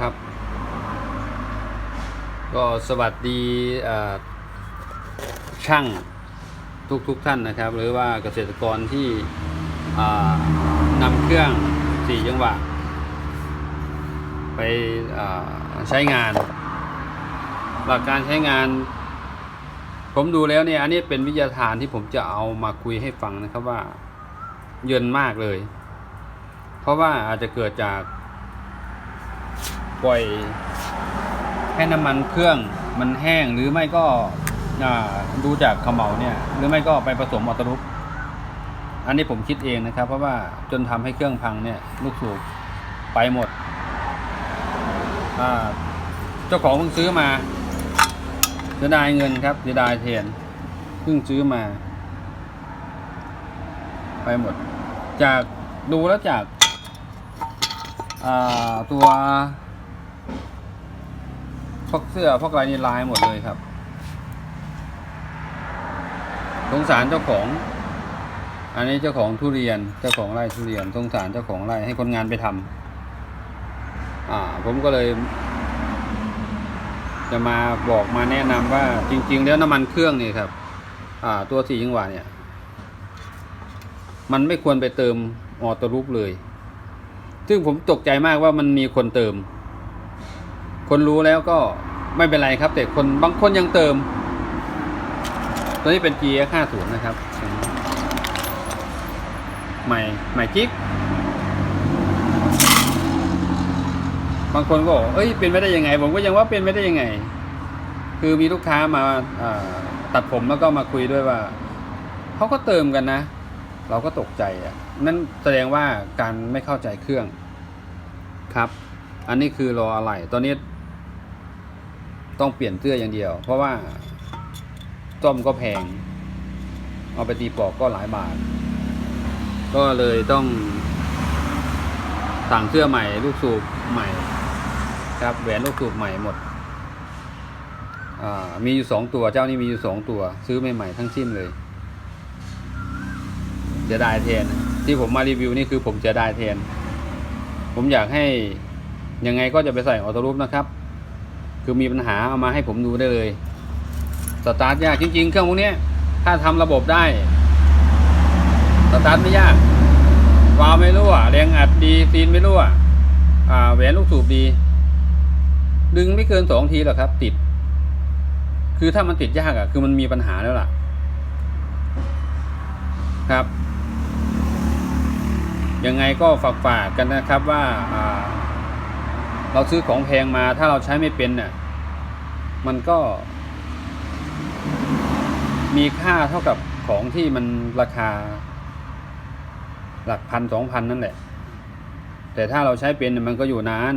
ครับ ก็สวัสดีช่างทุกทุกๆท่านนะครับ หรือว่าเกษตรกรที่นำเครื่องสี่จังหวะ ไปใช้งาน หลักการใช้งาน ผมดูแล้วเนี่ย อันนี้เป็นวิทยาทานที่ผมจะเอามาคุยให้ฟังนะครับว่า เยินมากเลย เพราะว่าอาจจะเกิดจาก ปล่อยให้น้ำมันเครื่องมันแห้งหรือไม่ก็ดูจากเขมเหลาเนี่ย หรือไม่ก็ไปผสมออตรุปอันนี้ผมคิดเองนะครับ เพราะว่าจนทำให้เครื่องพังเนี่ย ลูกสูบไปหมดเจ้าของเพิ่งซื้อมาเสียดายเงินครับเสียดายเทียนเพิ่งซื้อมา ไปหมด จากดูแล้วจากาตัว พวกเสื้อพวกอะไรนี่ลายหมดเลยครับ สงสารเจ้าของ อันนี้เจ้าของทุเรียน เจ้าของไร่ทุเรียน สงสารเจ้าของไร่ให้คนงานไปทำอ่า ผมก็เลย จะมาบอกมาแนะนำว่าจริง ๆ แล้วน้ำมันเครื่องนี่ครับ อ่า ตัวสี่จังหวะเนี่ย มันไม่ควรไปเติมออโต้รูปเลย ซึ่งผมตกใจมากว่ามันมีคนเติม คนรู้แล้วก็ไม่เป็นไรครับ แต่คนบางคนยังเติม ตัวนี้เป็น G X 5 0นะครับ ใหม่ใหม่จิ๊กบางคนก็บอกเอ้ยเป็นไม่ได้ยังไง ผมก็ยังว่าเป็นไม่ได้ยังไง คือมีลูกค้ามาอ่าตัดผมแล้วก็มาคุยด้วยว่าเขาก็เติมกันนะ เราก็ตกใจอะนั่นแสดงว่าการไม่เข้าใจเครื่องครับ อันนี้คือรออะไรตอนนี้ ต้องเปลี่ยนเสื้ออย่างเดียว เพราะว่าต้มก็แพง เอาไปตีปอกก็หลายบาท ก็เลยต้อง สั่งเสื้อใหม่ ลูกสูบใหม่ ครับแหวนลูกสูบใหม่หมดมีอยู่สองตัวเจ้านี่มีอยู่สองตัว ซื้อใหม่ๆทั้งสิ้นเลยเสียดายแทน ที่ผมมารีวิวนี่คือผมเสียดายแทน ผมอยากให้ยังไงก็จะไปใส่ออโต้รูปนะครับ คือมีปัญหาเอามาให้ผมดูได้เลยสตาร์ทยากจริง ๆ เครื่องพวกนี้ถ้าทำระบบได้สตาร์ทไม่ยากวาล์วไม่รั่วแรงอัดดีซีนไม่รั่วอ่าแหวนลูกสูบดี ดึงไม่เกินสองทีหรอกครับ ติด คือถ้ามันติดยากอะ่ะ คือมันมีปัญหาแล้วล่ะ ครับ ยังไงก็ฝากฝากกันนะครับว่าอ่า เราซื้อของแพงมาถ้าเราใช้ไม่เป็นเนี่ยมันก็ มีค่าเท่ากับของที่มันราคา หลักพันสองพันนั่นแหละ แต่ถ้าเราใช้เป็นเนี่ยมันก็อยู่นาน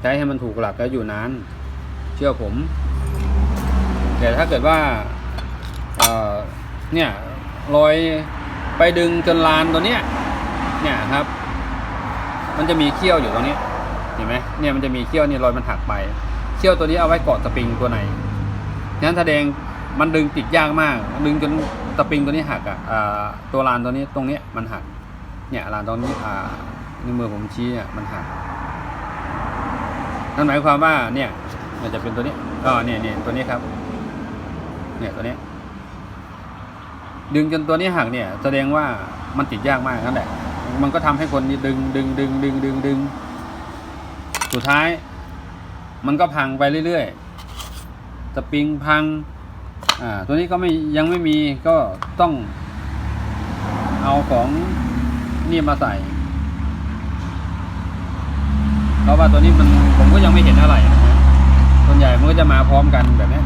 ใช้ให้มันถูกหลักก็อยู่นาน เชื่อผม แต่ถ้าเกิดว่าเเนี่ยรอยไปดึงจนลานตัวเนี้ย เนี่ยครับ มันจะมีเขี้ยวอยู่ตรงนี้ เห็นไหมเนี่ยมันจะมีเขี้ยวนี่รอยมันหักไป เขี้ยวตัวนี้เอาไว้เกาะสปริงตัวไหนนั้นแสดงมันดึงติดยากมาก ดึงจนสปริงตัวนี้หักอะอ่าตัวลานตัวนี้ตรงเนี้ยมันหัก เนี่ยลานตรงนี้อ่านิ้วมือผมชี้เนี่ยมันหักนั่นหมายความว่าเนี่ยมันจะเป็นตัวนี้อ๋อเนี่ยเนี่ยตัวนี้ครับ เนี่ยตัวนี้ดึงจนตัวนี้หักเนี่ย แสดงว่ามันติดยากมากนั่นแหละ มันก็ทำให้คนนี้ดึงดึงดึงดึงดึงดึง สุดท้าย มันก็พังไปเรื่อยๆสปริงพัง อ่า ตัวนี้ก็ไม่ยังไม่มีก็ต้อง เอาของนี่มาใส่เพราะว่าตัวนี้มันผมก็ยังไม่เห็นอะไรนะส่วนใหญ่มันก็จะมาพร้อมกันแบบนี้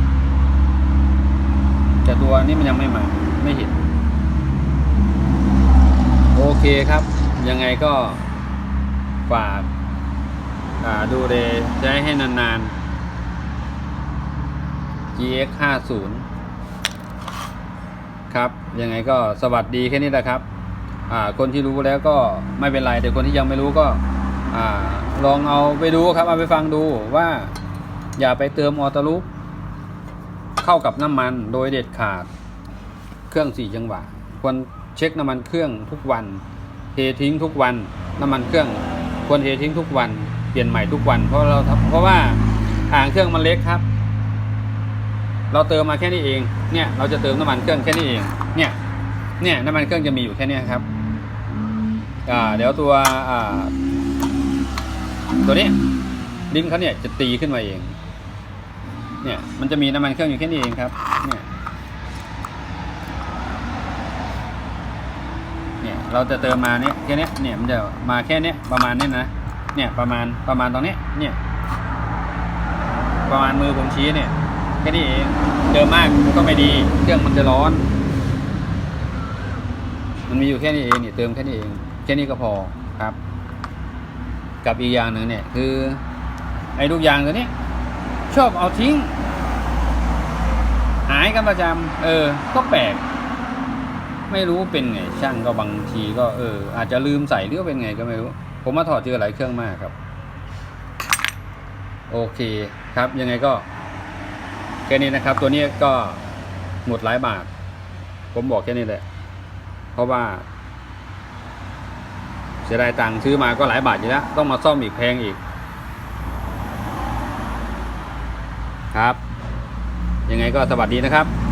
แต่ตัวนี้มันยังไม่มาไม่เห็น โอเคครับ ยังไงก็ฝาก ดูเดย์ใช้ให้นานๆ GX 50ครับ ยังไงก็สวัสดีแค่นี้แหละครับ คนที่รู้แล้วก็ไม่เป็นไร แต่คนที่ยังไม่รู้ก็อลองเอาไปดูครับ เอาไปฟังดูว่า อย่าไปเติมออตลูปเข้ากับน้ำมันโดยเด็ดขาดเครื่องสี่จังหวะ ควรเช็คน้ำมันเครื่องทุกวันเททิ้งทุกวัน น้ำมันเครื่องควรเททิ้งทุกวัน เปลี่ยนใหม่ทุกวันเพราะเราเพราะว่าอ่างเครื่องมันเล็กครับ เราเติมมาแค่นี้เอง เนี่ย เราจะเติมน้ำมันเครื่องแค่นี้เอง เนี่ย เนี่ยน้ำมันเครื่องจะมีอยู่แค่นี้ครับอ่าเดี๋ยวตัวอ่าตัวนี้ลิ้นเขาเนี่ยจะตีขึ้นมาเอง เนี่ย มันจะมีน้ำมันเครื่องอยู่แค่นี้เองครับ เนี่ยเนี่ยเราจะเติมมาเนี่ยแค่นี้เนี่ยมันจะมาแค่นี้ประมาณนี้นะ เนี่ยประมาณประมาณตรงนี้เนี่ย ประมาณมือผมชี้เนี่ยแค่นี้เองเติมมากก็ไม่ดีเครื่องมันจะร้อน มันมีอยู่แค่นี้เองเนี่ยเติมแค่นี้เองแค่นี้ก็พอครับ กับอีกอย่างหนึ่งเนี่ย คือ ไอ้ลูกยางตัวนี้ชอบเอาทิ้ง หายกันประจำเออ ก็แปลกไม่รู้เป็นไง ช่างก็บางทีก็เออ อาจจะลืมใส่หรือเป็นไงก็ไม่รู้ ผมมาถอดเจอหลายเครื่องมากครับ โอเคครับยังไงก็แค่นี้นะครับ ตัวนี้ก็หมดหลายบาท ผมบอกแค่นี้แหละ เพราะว่า เสียดายตังค์ซื้อมาก็หลายบาทอยู่แล้ว ต้องมาซ่อมอีกแพงอีก ครับ ยังไงก็สวัสดีนะครับ